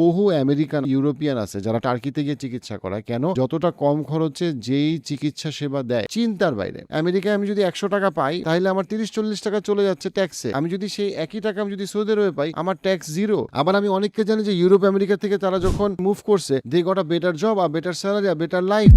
বহু American, European আছে যারা টার্কিতে গিয়ে চিকিৎসা করায়। কেন? যতটা কম খরচে যেই চিকিৎসা সেবা দেয়। চিন্তার বাইরে। আমেরিকায় আমি যদি একশো টাকা পাই, তাহলে আমার তিরিশ, চল্লিশ টাকা চলে যাচ্ছে ট্যাক্সে আমি যদি সেই একই টাকা আমি যদি সৌদি আরবে পাই, আমার ট্যাক্স জিরো আবার আমি অনেককে জানি যে, ইউরোপ, আমেরিকা থেকে তারা যখন মুভ করছে দে গট বেটার জব আর বেটার স্যালারি আর বেটার লাইফ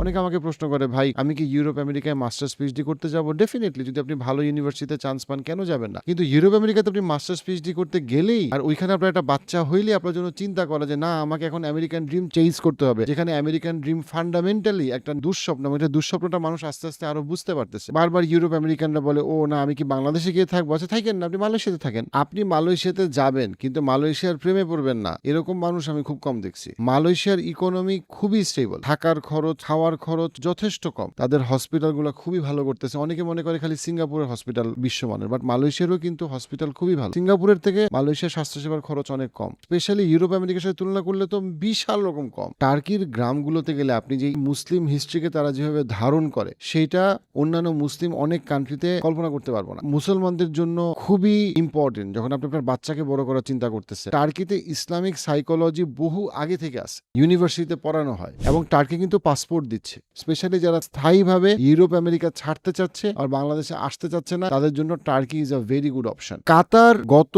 অনেকে আমাকে প্রশ্ন করে, ভাই, আমি কি ইউরোপ আমেরিকায় মাস্টার্স পিএইচডি করতে যাব? ডেফিনেটলি যদি আপনি ভালো ইউনিভার্সিটিতে চান্স পান, কেন যাবেন না? কিন্তু ইউরোপ আমেরিকাতে আপনি মাস্টার্স পিএইচডি করতে গেলেই আর ওইখানে আপনার একটা বাচ্চা হইলে আপনার জন্য চিন্তা করা যে, না, আমাকে এখন আমেরিকান ড্রিম চেঞ্জ করতে হবে। যেখানে আমেরিকান ড্রিম ফান্ডামেন্টালি একটা দুঃস্বপ্ন এটা দুঃস্বপ্নটা মানুষ আস্তে আস্তে আরও বুঝতে পারতেছে। বারবার ইউরোপ আমেরিকানরা বলে, ও, না, আমি কি বাংলাদেশে গিয়ে থাকব? আচ্ছা থাকেন না, আপনি মালয়েশিয়াতে থাকেন। আপনি মালয়েশিয়াতে যাবেন, কিন্তু মালয়েশিয়ার প্রেমে পড়বেন না। এরকম মানুষ আমি খুব কম দেখছি। মালয়েশিয়ার ইকোনমি খুবই স্টেবল থাকার খরচ খাওয়ার খরচ যথেষ্ট কম। তাদের হসপিটালগুলো খুবই ভালো করতেছে। অনেকে মনে করে খালি সিঙ্গাপুরের হসপিটাল বিশ্বমানের বাট মালয়েশিয়ারও কিন্তু হসপিটাল খুবই ভালো। সিঙ্গাপুরের থেকে মালয়েশিয়ার স্বাস্থ্যসেবার খরচ অনেক কম। স্পেশালি ইউরোপ আমেরিকার সাথে তুলনা করলে তো বিশাল রকম কম। টার্কির গ্রামগুলোতে গেলে আপনি যে মুসলিম হিস্ট্রিকে তারা যেভাবে ধারণ করে, সেটা অন্যান্য মুসলিম অনেক কান্ট্রিতে কল্পনা করতে পারব না। মুসলমানদের জন্য খুবই ইম্পর্টেন্ট যখন আপনি আপনার বাচ্চাকে বড় করার চিন্তা করতেছে। টার্কিতে ইসলামিক সাইকোলজি বহু আগে থেকে আছে। ইউনিভার্সিটিতে পড়ানো হয়। এবং টার্কি কিন্তু পাসপোর্ট দিচ্ছে। স্পেশালি যারা স্থায়ীভাবে ইউরোপ আমেরিকা ছাড়তে চাচ্ছে আর বাংলাদেশে আসতে চাচ্ছে না, তাদের জন্য Turkey is a very good option Qatar গত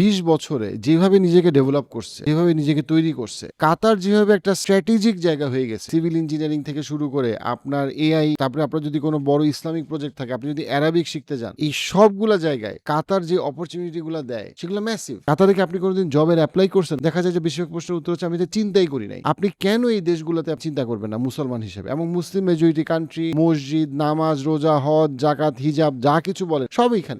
বিশ বছরে যেভাবে নিজেকে ডেভেলপ করছে, যেভাবে নিজেকে তৈরি করছে, কাতার যেভাবে একটা স্ট্র্যাটেজিক জায়গা হয়ে গেছে সিভিল ইঞ্জিনিয়ারিং থেকে শুরু করে আপনার এআই তারপরে আপনার যদি কোনো বড় ইসলামিক প্রজেক্ট থাকে, আপনি যদি অ্যারাবিক শিখতে যান, এই সবগুলা জায়গায় কাতার যে অপরচুনিটি গুলো দেয়, সেগুলো ম্যাসিভ কাতারে কি আপনি কোনোদিন জবের অ্যাপ্লাই করছেন? দেখা যায় যে বেশিরভাগ প্রশ্নের উত্তর হচ্ছে, আমি তো চিন্তাই করি নাই। আপনি কেন এই দেশগুলোতে চিন্তা করবেন না, মুসলমান হিসেবে। এবং মুসলিম মেজরিটি কান্ট্রি মসজিদ, নামাজ, রোজা, হজ জাকাত হিজাব, যা কিছু বলে সব এখানে।